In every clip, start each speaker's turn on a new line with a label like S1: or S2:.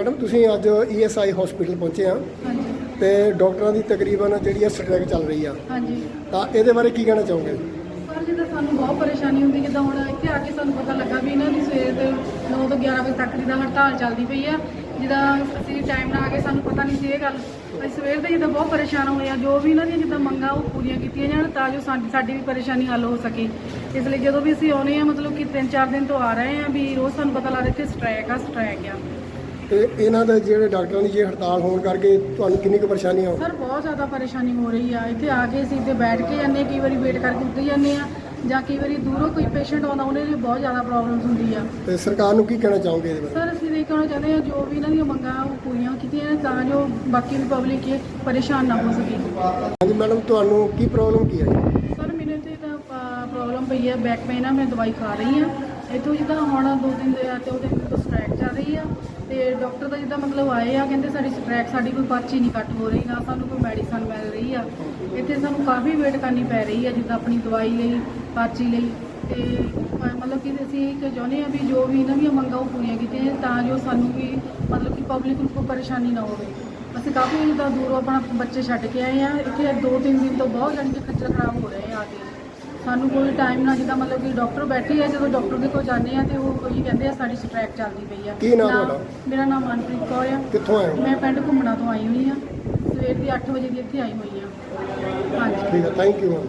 S1: Madam ਤੁਸੀਂ ਅੱਜ ESI hospital ਪਹੁੰਚੇ ਆ
S2: ਹਾਂਜੀ।
S1: ਤੇ ਡਾਕਟਰਾਂ ਦੀ ਤਕਰੀਬਨ ਜਿਹੜੀ ਆ ਸਟ੍ਰਾਈਕ ਚੱਲ ਰਹੀ ਆ।
S2: ਹਾਂਜੀ।
S1: ਤਾਂ ਇਹਦੇ ਬਾਰੇ ਕੀ ਕਹਿਣਾ ਚਾਹੋਗੇ?
S2: ਪਰ ਜਿੱਦਾਂ ਸਾਨੂੰ ਬਹੁਤ ਪਰੇਸ਼ਾਨੀ ਹੁੰਦੀ ਜਿੱਦਾਂ ਹੁਣ ਇੱਥੇ ਆ ਕੇ ਸਾਨੂੰ ਪਤਾ ਲੱਗਾ ਵੀ ਇਹਨਾਂ ਦੀ ਸਵੇਰ ਦੇ 9 ਤੋਂ 11 ਵਜੇ ਤੱਕ ਦੀ ਹੜਤਾਲ ਚੱਲਦੀ ਪਈ ਆ। ਜਿੱਦਾਂ ਅਸੀਂ ਟਾਈਮ ਨਾਲ ਆ ਕੇ ਸਾਨੂੰ ਪਤਾ ਨਹੀਂ ਸੀ ਇਹ ਗੱਲ। ਅਸੀਂ ਸਵੇਰ ਦੇ ਜਿੱਦਾਂ ਬਹੁਤ ਪਰੇਸ਼ਾਨ ਹੋਏ ਆ ਜੋ ਵੀ ਇਹਨਾਂ ਦੀਆਂ ਜਿੱਦਾਂ ਮੰਗਾਂ ਉਹ ਪੂਰੀਆਂ ਕੀਤੀਆਂ ਜਾਣ ਤਾਂ ਜੋ ਸਾਡੀ ਸਾਡੀ ਵੀ ਪਰੇਸ਼ਾਨੀ ਹੱਲ ਹੋ ਸਕੇ। ਇਸ ਲਈ ਜਦੋਂ ਵੀ ਅਸੀਂ ਆਉਨੇ ਆ ਮਤਲਬ ਕਿ 3-4 ਦਿਨ ਤੋਂ ਆ ਰਹੇ ਆ ਵੀ ਰੋਜ਼ ਸਾਨੂੰ ਪਤਾ ਲੱਗਦਾ ਇੱਥੇ ਸਟ੍ਰਾਈਕ ਆ ਸਟ੍ਰਾਈਕ ਆ।
S1: ਤੇ ਇਹਨਾਂ ਦੇ ਜਿਹੜੇ ਡਾਕਟਰਾਂ ਦੀ ਜੇ ਹੜਤਾਲ ਹੋਣ ਕਰਕੇ ਤੁਹਾਨੂੰ ਕਿੰਨੀ ਕੁ ਪਰੇਸ਼ਾਨੀ ਆ?
S2: ਸਰ ਬਹੁਤ ਜ਼ਿਆਦਾ ਪਰੇਸ਼ਾਨੀ ਹੋ ਰਹੀ ਆ। ਇੱਥੇ ਆ ਕੇ ਅਸੀਂ ਇੱਥੇ ਬੈਠ ਕੇ ਜਾਂਦੇ ਕਈ ਵਾਰੀ ਵੇਟ ਕਰਕੇ ਉੱਠ ਜਾਂਦੇ ਆ ਜਾਂ ਕਈ ਵਾਰੀ ਦੂਰੋਂ ਕੋਈ ਪੇਸ਼ੈਂਟ ਆਉਂਦਾ ਉਹਨੇ ਲਈ ਬਹੁਤ ਜ਼ਿਆਦਾ ਪ੍ਰੋਬਲਮਸ ਹੁੰਦੀ ਆ।
S1: ਤੇ ਸਰਕਾਰ ਨੂੰ ਕੀ ਕਹਿਣਾ ਚਾਹੋਗੇ ਇਹਦੇ ਬਾਰੇ?
S2: ਸਰ ਅਸੀਂ ਇਹ ਕਹਿਣਾ ਚਾਹੁੰਦੇ ਹਾਂ ਜੋ ਵੀ ਇਹਨਾਂ ਦੀਆਂ ਮੰਗਾਂ ਉਹ ਪੂਰੀਆਂ ਕੀਤੀਆਂ ਤਾਂ ਜੋ ਬਾਕੀ ਵੀ ਪਬਲਿਕ ਇਹ ਪਰੇਸ਼ਾਨ ਨਾ ਹੋ ਸਕੇ।
S1: ਹਾਂਜੀ ਮੈਡਮ ਤੁਹਾਨੂੰ ਕੀ ਪ੍ਰੋਬਲਮ ਕੀ ਆ ਜੀ?
S2: ਸਰ ਮੈਨੂੰ ਤੇ ਤਾਂ ਪ੍ਰੋਬਲਮ ਪਈ ਹੈ ਬੈਕ ਪੇਨ ਆ ਮੈਂ ਦਵਾਈ ਖਾ ਰਹੀ ਆ। ਇੱਥੋਂ ਜਿੱਦਾਂ ਹੁਣ ਦੋ ਦਿਨ ਦੇ ਆ ਤੇ ਉਹਦੇ ਤੋਂ ਸਟ੍ਰੈਕ ਚੱਲ ਰਹੀ ਆ। ਤੇ ਡਾਕਟਰ ਦਾ ਜਿੱਦਾਂ ਮਤਲਬ ਆਏ ਆ, ਕਹਿੰਦੇ ਸਾਡੀ ਸਟ੍ਰੈਕ ਸਾਡੀ ਕੋਈ ਪਰਚੀ ਨਹੀਂ ਕੱਟ ਹੋ ਰਹੀ, ਨਾ ਸਾਨੂੰ ਕੋਈ ਮੈਡੀਸਨ ਮਿਲ ਰਹੀ ਆ। ਇੱਥੇ ਸਾਨੂੰ ਕਾਫੀ ਵੇਟ ਕਰਨੀ ਪੈ ਰਹੀ ਆ, ਜਿੱਦਾਂ ਆਪਣੀ ਦਵਾਈ ਲਈ, ਪਰਚੀ ਲਈ। ਤੇ ਮਤਲਬ ਕਿ ਅਸੀਂ ਇੱਕ ਚਾਹੁੰਦੇ ਆ ਵੀ ਜੋ ਵੀ ਇਹਨਾਂ ਦੀਆਂ ਮੰਗਾਂ ਉਹ ਪੂਰੀਆਂ ਕੀਤੀਆਂ ਤਾਂ ਜੋ ਸਾਨੂੰ ਵੀ ਮਤਲਬ ਕਿ ਪਬਲਿਕ ਨੂੰ ਕੋਈ ਪਰੇਸ਼ਾਨੀ ਨਾ ਹੋਵੇ। ਅਸੀਂ ਕਾਫੀ ਜਿੱਦਾਂ ਦੂਰੋਂ ਆਪਣਾ ਬੱਚੇ ਛੱਡ ਕੇ ਆਏ ਆ, ਇੱਥੇ ਦੋ ਤਿੰਨ ਦਿਨ ਤੋਂ ਬਹੁਤ ਜਾਣੀ ਕਿ ਖੱਜਲ ਖਰਾਬ ਹੋ ਰਹੇ ਆ ਆ ਕੇ। ਸਾਨੂੰ ਕੋਈ ਟਾਈਮ ਨਾ ਜਿੱਦਾਂ ਮਤਲਬ ਕਿ ਡਾਕਟਰ ਬੈਠੇ ਆ ਜਦੋਂ ਡਾਕਟਰ ਦੇ ਕੋਲ ਜਾਂਦੇ ਆ ਤੇ ਉਹ ਕੋਈ ਕਹਿੰਦੇ ਆ ਸਾਡੀ ਸਟ੍ਰੈਕ ਚੱਲਦੀ ਪਈ ਆ।
S1: ਕੀ ਨਾਮ ਤੁਹਾਡਾ?
S2: ਮੇਰਾ ਨਾਮ ਮਨਪ੍ਰੀਤ ਕੌਰ ਆ।
S1: ਕਿੱਥੋਂ ਆਏ ਹੋ?
S2: ਮੈਂ ਪਿੰਡ ਘੁੰਮਣਾ ਤੋਂ ਆਈ ਹੋਈ ਆ। ਸਵੇਰ ਦੀ 8 ਵਜੇ ਦੀ ਇੱਥੇ ਆਈ ਹੋਈ ਆ। ਹਾਂਜੀ।
S1: ਠੀਕ ਹੈ ਥੈਂਕ ਯੂ ਮੈਮ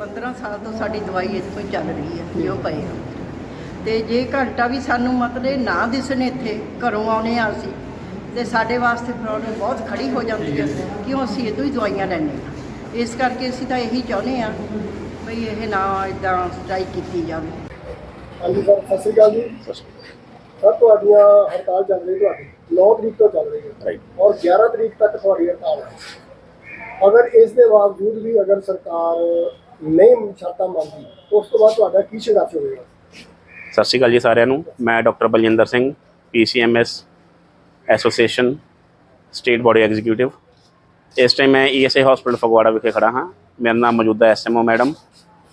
S3: 15 ਸਾਲ ਤੋਂ ਸਾਡੀ ਦਵਾਈ ਇੱਥੋਂ ਹੀ ਚੱਲ ਰਹੀ ਹੈ ਜੋ ਪਏ ਆ। ਤੇ ਜੇ ਘੰਟਾ ਵੀ ਸਾਨੂੰ ਮਤਲਬ ਨਾ ਦਿਸਣ ਇੱਥੇ ਘਰੋਂ ਆਉਨੇ ਆ ਅਸੀਂ ਤੇ ਸਾਡੇ ਵਾਸਤੇ ਪ੍ਰੋਬਲਮ ਬਹੁਤ ਖੜੀ ਹੋ ਜਾਂਦੀ ਹੈ ਕਿਉਂ ਅਸੀਂ ਇਦੋਂ ਹੀ ਦਵਾਈਆਂ ਲੈਂਦੇ ਹਾਂ ਇਸ ਕਰਕੇ ਅਸੀਂ ਤਾਂ ਇਹੀ ਚਾਹੁੰਦੇ ਆ ਬਈ ਇਹ ਨਾ ਇਦਾਂ ਸਟ੍ਰਾਈਕ ਕੀਤੀ ਜਾਵੇ।
S1: ਹਾਂਜੀ ਸਰ ਸਤਿ ਸ਼੍ਰੀ ਅਕਾਲ ਜੀ। ਸਰ ਤੁਹਾਡੀਆਂ ਹੜਤਾਲ ਚੱਲ ਰਹੀ ਤੁਹਾਡੀ। 9 ਤਰੀਕ ਤੋਂ ਚੱਲ ਰਹੀ ਹੈ। ਔਰ 11 ਤਰੀਕ ਤੱਕ ਤੁਹਾਡੀ ਹੜਤਾਲ ਹੈ। ਅਗਰ ਇਸ ਦੇ ਬਾਵਜੂਦ ਵੀ ਅਗਰ ਸਰਕਾਰ ਨਹੀਂ ਸ਼ਰਤਾਂ ਮੰਨਦੀ ਉਸ ਤੋਂ ਬਾਅਦ ਤੁਹਾਡਾ ਕੀ ਸੰਘਰਸ਼ ਹੋਵੇਗਾ?
S4: ਸਤਿ ਸ਼੍ਰੀ ਅਕਾਲ ਜੀ ਸਾਰਿਆਂ ਨੂੰ। ਮੈਂ doctor Baljinder Singh PCMS association state body executive. ਇਸ ਟਾਈਮ ਮੈਂ ਈਐਸਆਈ ਹਸਪੀਟਲ ਫਗਵਾੜਾ ਵਿਖੇ ਖੜਾ ਹਾਂ। ਮੇਰਾ ਨਾਮ ਮੌਜੂਦਾ ਐਸਐਮਓ ਮੈਡਮ।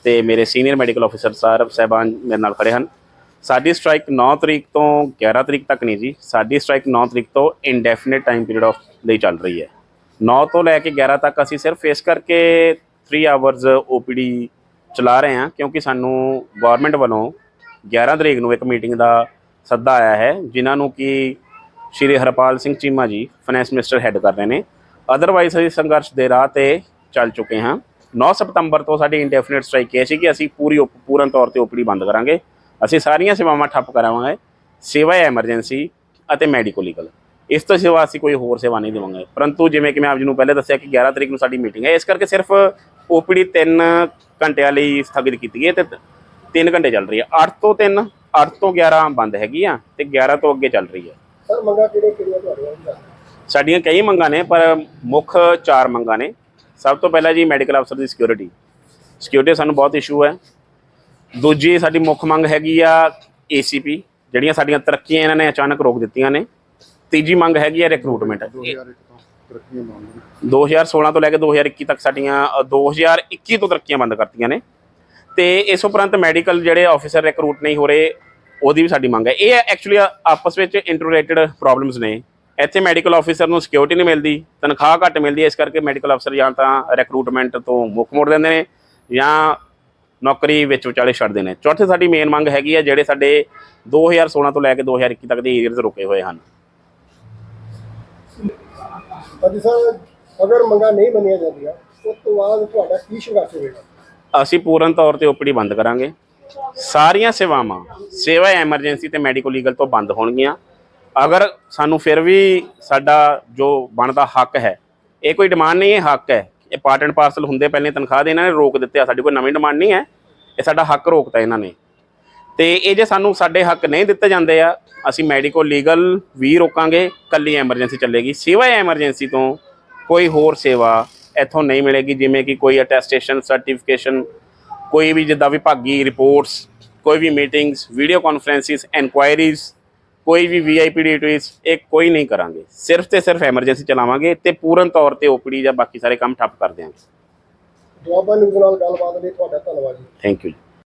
S4: ਤੇ ਮੇਰੇ ਸੀਨੀਅਰ ਮੈਡੀਕਲ ਆਫੀਸਰ ਸਾਹਿਬ ਸਹਿਬਾਨ ਮੇਰੇ ਨਾਲ ਖੜੇ ਹਨ। ਸਾਡੀ ਸਟ੍ਰਾਈਕ 9 ਤਰੀਕ ਤੋਂ 11 ਤਰੀਕ ਤੱਕ ਨਹੀਂ ਜੀ, ਸਾਡੀ ਸਟ੍ਰਾਈਕ 9 ਤਰੀਕ ਤੋਂ ਇਨਡੈਫੀਨਿਟ ਟਾਈਮ ਪੀਰੀਅਡ ਆਫ ਲਈ ਚੱਲ ਰਹੀ ਹੈ। 9 ਤੋਂ ਲੈ ਕੇ 11 ਤੱਕ ਅਸੀਂ ਸਿਰਫ ਫੇਸ ਕਰਕੇ 3 ਆਵਰਸ ਓਪੀਡੀ ਚਲਾ ਰਹੇ ਹਾਂ ਕਿਉਂਕਿ ਸਾਨੂੰ ਗਵਰਨਮੈਂਟ ਵੱਲੋਂ 11 ਤਰੀਕ ਨੂੰ ਇੱਕ ਮੀਟਿੰਗ ਦਾ ਸੱਦਾ ਆਇਆ ਹੈ, ਜਿਨ੍ਹਾਂ ਨੂੰ ਕਿ ਸ਼੍ਰੀ ਹਰਪਾਲ ਸਿੰਘ ਚੀਮਾ ਜੀ ਫਾਈਨੈਂਸ ਮਿਨਿਸਟਰ ਹੈੱਡ ਕਰ ਰਹੇ ਨੇ। ਅਦਰਵਾਈਜ਼ ਅਸੀਂ ਸੰਘਰਸ਼ ਦੇ ਰਾਹ ਤੇ ਚੱਲ ਚੁੱਕੇ ਹਾਂ। 9 ਸਤੰਬਰ ਤੋਂ ਸਾਡੀ ਇੰਡੈਫੀਨਿਟ ਸਟ੍ਰਾਈਕ ਇਹ ਸੀ ਕਿ ਅਸੀਂ ਪੂਰੀ ਪੂਰਨ ਤੌਰ ਤੇ ਓਪੀਡੀ ਬੰਦ ਕਰਾਂਗੇ। ਅਸੀਂ ਸਾਰੀਆਂ ਸੇਵਾਵਾਂ ਠੱਪ ਕਰਾਵਾਂਗੇ ਸਿਵਾਏ ਐਮਰਜੈਂਸੀ ਅਤੇ ਮੈਡੀਕਲ ਲੀਗਲ ਇਸ ਤੋਂ ਸਿਵਾ ਅਸੀਂ ਕੋਈ ਹੋਰ ਸੇਵਾ ਨਹੀਂ ਦੇਵਾਂਗੇ। ਪਰੰਤੂ ਜਿਵੇਂ ਕਿ ਮੈਂ ਆਪ ਜੀ ਨੂੰ ਪਹਿਲੇ ਦੱਸਿਆ ਕਿ 11 ਤਰੀਕ ਨੂੰ ਸਾਡੀ ਮੀਟਿੰਗ ਹੈ ਇਸ ਕਰਕੇ ਸਿਰਫ ਓਪੀਡੀ 3 ਘੰਟਿਆਂ ਲਈ ਸਥਗਿਤ ਕੀਤੀ ਗਈ ਹੈ ਤੇ 3 ਘੰਟੇ ਚੱਲ ਰਹੀ ਹੈ। 8 ਤੋਂ 3 8 ਤੋਂ 11 ਬੰਦ ਹੈਗੀ ਆ ਤੇ 11 ਤੋਂ ਅੱਗੇ ਚੱਲ ਰਹੀ ਹੈ।
S1: ਸਰ ਮੰਗਾ ਕਿਹੜੇ ਕਿਹੜੀਆਂ ਤੁਹਾਡੀਆਂ।
S4: ਸਾਡੀਆਂ ਕਈ ਮੰਗਾਂ ਨੇ ਪਰ ਮੁੱਖ ਚਾਰ ਮੰਗਾਂ ਨੇ। ਸਭ ਤੋਂ ਪਹਿਲਾਂ ਜੀ ਮੈਡੀਕਲ ਅਫਸਰ ਦੀ ਸਿਕਿਉਰਿਟੀ ਸਿਕਿਉਰਿਟੀ ਸਾਨੂੰ ਬਹੁਤ ਇਸ਼ੂ ਹੈ। ਦੂਜੀ ਸਾਡੀ ਮੁੱਖ ਮੰਗ ਹੈਗੀ ਆ ਏਸੀਪੀ ਜਿਹੜੀਆਂ ਸਾਡੀਆਂ ਤਰੱਕੀਆਂ ਇਹਨਾਂ ਨੇ ਅਚਾਨਕ ਰੋਕ ਦਿੱਤੀਆਂ ਨੇ। ਤੀਜੀ ਮੰਗ ਹੈਗੀ ਆ ਰਿਕਰੂਟਮੈਂਟ 2016 ਤੋਂ ਲੈ ਕੇ 2021 ਤੱਕ ਸਾਡੀਆਂ ਅ, 2021 ਤੋਂ ਤਰੱਕੀਆਂ ਬੰਦ ਕਰਤੀਆਂ ਨੇ। ਤੇ ਇਸ ਉਪਰੰਤ ਮੈਡੀਕਲ ਜਿਹੜੇ ਆਫੀਸਰ ਰਿਕਰੂਟ ਨਹੀਂ ਹੋ ਰਹੇ ਉਹਦੀ ਵੀ ਸਾਡੀ ਮੰਗ ਹੈ। ਇਹ ਐਕਚੁਅਲੀ ਆਪਸ ਵਿੱਚ ਇੰਟਰਰੇਟਡ ਪ੍ਰੋਬਲਮਸ ਨੇ। ਇੱਥੇ ਮੈਡੀਕਲ ਆਫੀਸਰ ਨੂੰ ਸਿਕਿਉਰਿਟੀ ਨਹੀਂ ਮਿਲਦੀ ਤਨਖਾਹ ਘੱਟ ਮਿਲਦੀ ਹੈ ਇਸ ਕਰਕੇ ਮੈਡੀਕਲ ਅਫਸਰ ਜਾਂ ਤਾਂ ਰਿਕਰੂਟਮੈਂਟ ਤੋਂ ਮੁੱਖ ਮੋੜ ਦਿੰਦੇ ਨੇ ਜਾਂ ਨੌਕਰੀ ਵਿੱਚ ਵਿਚਾਲੇ ਛੱਡਦੇ ਨੇ। ਚੌਥੇ ਸਾਡੀ ਮੇਨ ਮੰਗ ਹੈਗੀ ਹੈ ਜਿਹੜੇ ਸਾਡੇ 2016 ਤੋਂ ਲੈ ਕੇ 2021 ਤੱਕ ਦੇ ਏਰੀਅਰਸ ਰੁਕੇ ਹੋਏ ਹਨ।
S1: ਹਾਂਜੀ ਸਰ ਅਗਰ ਮੰਗਾ ਨਹੀਂ ਮੰਨੀਆਂ ਜਾਂਦੀਆਂ ਉਸ ਤੋਂ ਬਾਅਦ ਤੁਹਾਡਾ ਕੀ ਸੰਘਰਸ਼ ਹੋਵੇਗਾ?
S4: ਅਸੀਂ ਪੂਰਨ ਤੌਰ ਤੇ ਓਪੀਡੀ ਬੰਦ ਕਰਾਂਗੇ। ਸਾਰੀਆਂ ਸੇਵਾਵਾਂ ਸੇਵਾ ਐਮਰਜੈਂਸੀ ਤੇ ਮੈਡੀਕਲ ਲੀਗਲ ਤੋਂ ਬੰਦ ਹੋਣਗੀਆਂ। ਅਗਰ ਸਾਨੂੰ ਫਿਰ ਵੀ ਸਾਡਾ ਜੋ ਬਣਦਾ ਹੱਕ ਹੈ, ਇਹ ਕੋਈ ਡਿਮਾਂਡ ਨਹੀਂ ਹੈ ਹੱਕ ਹੈ। ਇਹ ਪਾਰਟ ਐਂਡ ਪਾਰਸਲ ਹੁੰਦੇ ਪਹਿਲੇ ਤਨਖਾਹ ਦੇ ਇਹਨਾਂ ਨੇ ਰੋਕ ਦਿੱਤੇ ਆ, ਸਾਡੀ ਕੋਈ ਨਵੀਂ ਡਿਮਾਂਡ ਨਹੀਂ ਹੈ। ਇਹ ਸਾਡਾ ਹੱਕ ਰੋਕਤਾ ਇਹਨਾਂ ਨੇ। ਤੇ ਇਹ ਜੇ ਸਾਨੂੰ ਸਾਡੇ ਹੱਕ ਨਹੀਂ ਦਿੱਤੇ ਜਾਂਦੇ ਆ, ਅਸੀਂ ਮੈਡੀਕੋ ਲੀਗਲ ਵੀ ਰੋਕਾਂਗੇ, ਕੱਲੀ ਐਮਰਜੈਂਸੀ ਚੱਲੇਗੀ। ਸਿਵਾਏ ਐਮਰਜੈਂਸੀ ਤੋਂ ਕੋਈ ਹੋਰ ਸੇਵਾ ਇੱਥੋਂ ਨਹੀਂ ਮਿਲੇਗੀ, ਜਿਵੇਂ ਕਿ ਕੋਈ ਅਟੈਸਟੇਸ਼ਨ ਸਰਟੀਫਿਕੇਸ਼ਨ ਕੋਈ ਵੀ ਜਿੱਦਾਂ ਵਿਭਾਗੀ ਰਿਪੋਰਟਸ ਕੋਈ ਵੀ ਮੀਟਿੰਗਸ ਵੀਡੀਓ ਕਾਨਫਰੰਸਿਸ ਇਨਕੁਆਇਰੀਜ਼ ਕੋਈ ਵੀ ਵੀਆਈਪੀ ਡਿਊਟੀਜ਼ ਇਹ ਕੋਈ ਨਹੀਂ ਕਰਾਂਗੇ। ਸਿਰਫ ਤੇ ਸਿਰਫ ਐਮਰਜੈਂਸੀ ਚਲਾਵਾਂਗੇ ਤੇ ਪੂਰਨ ਤੌਰ ਤੇ ਓਪੀਡੀ ਜਾਂ ਬਾਕੀ ਸਾਰੇ ਕੰਮ ਠੱਪ ਕਰ ਦਿਆਂਗੇ।
S1: ਦੁਆਬਾ ਨਿਊਜ਼ ਨਾਲ ਗੱਲਬਾਤ ਲਈ ਤੁਹਾਡਾ ਧੰਨਵਾਦ ਜੀ।
S4: Thank you